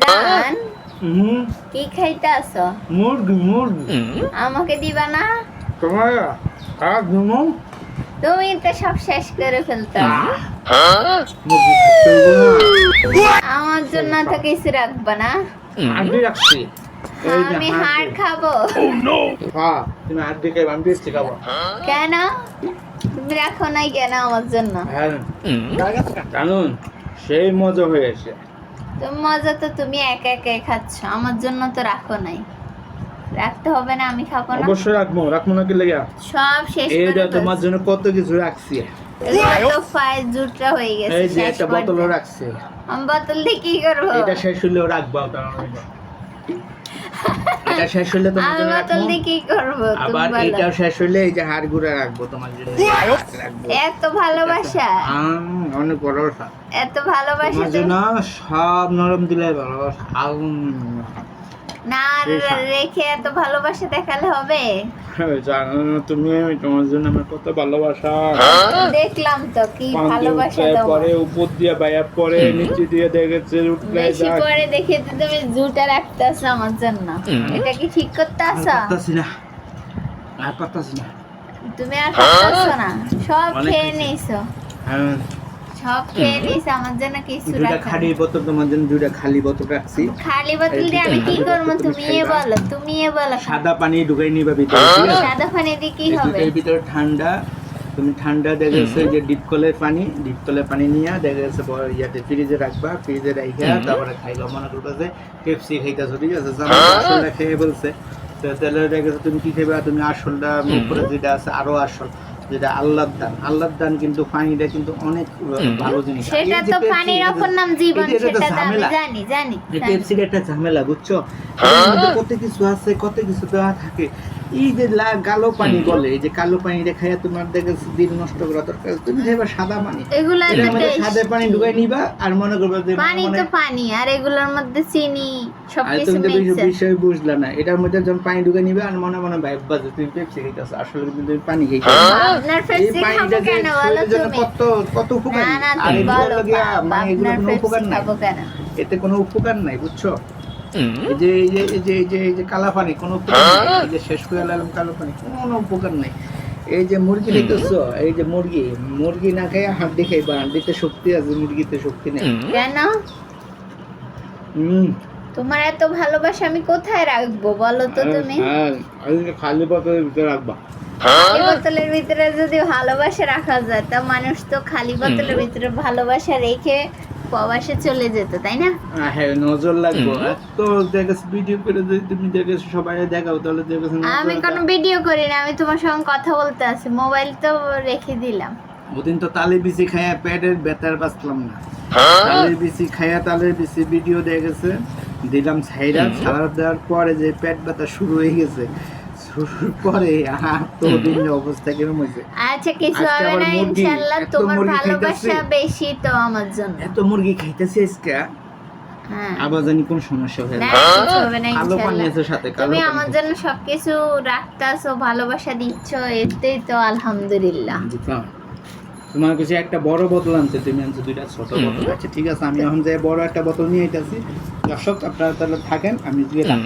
জান কি খাইতে আসো মুরগি মুরগি। আমাকে দিবা না? তোমার আর ঘুমো তুমি তো সব শেষ করে ফেলতো। না। আমার জন্য তো কিছু রাখবা না। হাড্ডি রাখছি। আমি হাড়। খাব। হ্যাঁ তুমি খাইবা আমি বেশি খাব। কেন? তুমি রাখো নাই কেন আমার জন্য? হ্যাঁ। জানুন সেই মজা হয়েছে মজা তো তুমি একা একাই খাচ্ছ আমার জন্য তো রাখো নাই। রাখতে হবে না আমি খাব না। অবশ্যই রাখব রাখব না কি লেগে? সব শেষ করে এইটা তোমার জন্য কত কিছু রাখছি। এত তো ফাইল জুটরা হয়ে গেছে এই যে একটা বোতল রাখছি। আমি বোতল দিয়ে কি করব? এটা শেষ হলেও রাখব কারণ এটা শেষ হলে তোমার জন্য রাখব। কি করব? আবার এটাও শেষ হলে এই যে হাড় গুঁড়া রাখব তোমার জন্য এত ভালোবাসা। অনেক ভালোবাসা এত ভালোবাসা তোমার জন্য সব নরম দিলে ভালোবাসা। না রেখে এত ভালোবাসা দেখালে হবে? জানো না তুমি তোমার জন্য আমার কত ভালোবাসা। দেখলাম তো কি ভালোবাসা পরে উপর দিয়ে বাইয়া পরে নিচে দিয়ে দেখেছে উঠলে বেশি যাক। পরে দেখে তো তুমি জুটা রাখতেছ আমার জন্য। এটা কি ঠিক করতে আর আসো না। আর পারতাছি না। তুমি আর করতেছো না। সব খেয়ে। নিছো হ্যাঁ। সব খেয়ে নিছো আমার জন্য কিছু দুটা রাখো খালি বোতল তোমার জন্য দুটা খালি বোতল রাখছি। খালি বোতল দিয়ে আমি কি করব? তুমি এ বলো তুমি এ বলো। সাদা পানি ঢুকাই নিবা ভিতরে সাদা পানি দিয়ে কি এই হবে? দুটোর ভিতরে ঠান্ডা তুমি ঠান্ডা দেখেছ যে ডিপ কলের পানি ডিপ কলের পানি নিয়ে দেখেছ ইয়াতে ফ্রিজে রাখবা ফ্রিজে রাখা তারপরে খাইবা। মনে করবা যে পেপসি খাইতেছো ঠিক আছে? জানো খেয়ে বলছে। তাহলে দেখেছ তুমি কি খাইবা? তুমি আসলটা উপরে যেটা আছে আরও আসল। যেটা আল্লাহর দান। আল্লাহর দান কিন্তু পানিটা কিন্তু অনেক ভালো জিনিস। সেটা তো পানির অপর নাম জীবন সেটা তো আমি জানি জানি পেপসির একটা ঝামেলা বুঝছ? কত কিছু আছে কত কিছু দেওয়া থাকে। এই যে কালো পানি বলে এই যে কালো পানি দেখাইয়া তোমার দেখে দিন নষ্ট করা দরকার তুমি খাইবা সাদা পানি। এগুলো এটার মধ্যে সাদা পানি ঢুকাই নিবা আর মনে করবে যে পানি তো পানি আর এগুলোর মধ্যে চিনি সবকিছু তুমি মিক্স বিষয়- বিষয় বুঝলা না। এটার মধ্যে যখন পানি ঢুকে নিবে আর মনে মনে ভাববা যে তুমি পেপসি খাইতেছো। আসলে কিন্তু তুমি পানি খাইতেছো আপনার পেপসি খাব কেন বলো তুমি? কত কত উপকার? না না আর তুমি এগুলো বলো মানে এগুলো কোনো উপকার নাই। এতে কোনো উপকার নাই বুঝছ? এই যে এই যে এই যে এই যে এই যে কালা কোনো এই যে শেষ করে এলাম কালো কোনো উপকার নাই। এই যে মুরগি দেখতেছো? এই যে মুরগি মুরগি না খাই হাড্ডি খাইবা হাড্ডিতে শক্তি আছে মুরগিতে শক্তি নেই। কেন? হুম। তোমার এত ভালোবাসা আমি কোথায় রাখব? বলো তো তুমি। হ্যাঁ এই যে খালি ভিতরে রাখবা। এই বোতলের ভিতরে যদি ভালোবাসা রাখা যায় তা মানুষ তো খালি বোতলের ভিতরে ভালোবাসা রেখে প্রবাসে চলে যেত তাই না? হ্যাঁ নজর লাগবো। এত দেখেছ ভিডিও করে যদি তুমি দেখেছ সবাই দেখাও তাহলে দেখেছ আমি কোনো ভিডিও করি না আমি তোমার সঙ্গে কথা বলতে আছি মোবাইল তো রেখে দিলাম। ওদিন তো তালে বিচি খাইয়া পেটের ব্যথার বাঁচলাম না। তালের বিচি খাইয়া তালের বিচি ভিডিও দেখেছে দিলাম ছাইরা ছাড়া দেওয়ার পরে যে পেট ব্যথা শুরু হয়ে গেছে শুরুর পরে আর তো দিন অবস্থা হয়েছে? আচ্ছা কিছু হবে না তোমার ভালোবাসা বেশি তো আমার জন্য। এত মুরগি খাইতেছে আজকে? হ্যাঁ। আবার জানি কোন সমস্যা হয়ে না হবে না কালো পানি আছে সাথে তুমি আমার জন্য সবকিছু রাখতাছো ভালোবাসা দিচ্ছ এতেই তো আলহামদুলিল্লাহ। তোমার কাছে একটা বড় বোতল আনছে তুমি আনছো দুইটা ছোট বোতল। আচ্ছা ঠিক আছে আমি এখন যে বড় একটা বোতল নিয়ে আইতাছি। দর্শক আপনারা তাহলে থাকেন আমি গেলাম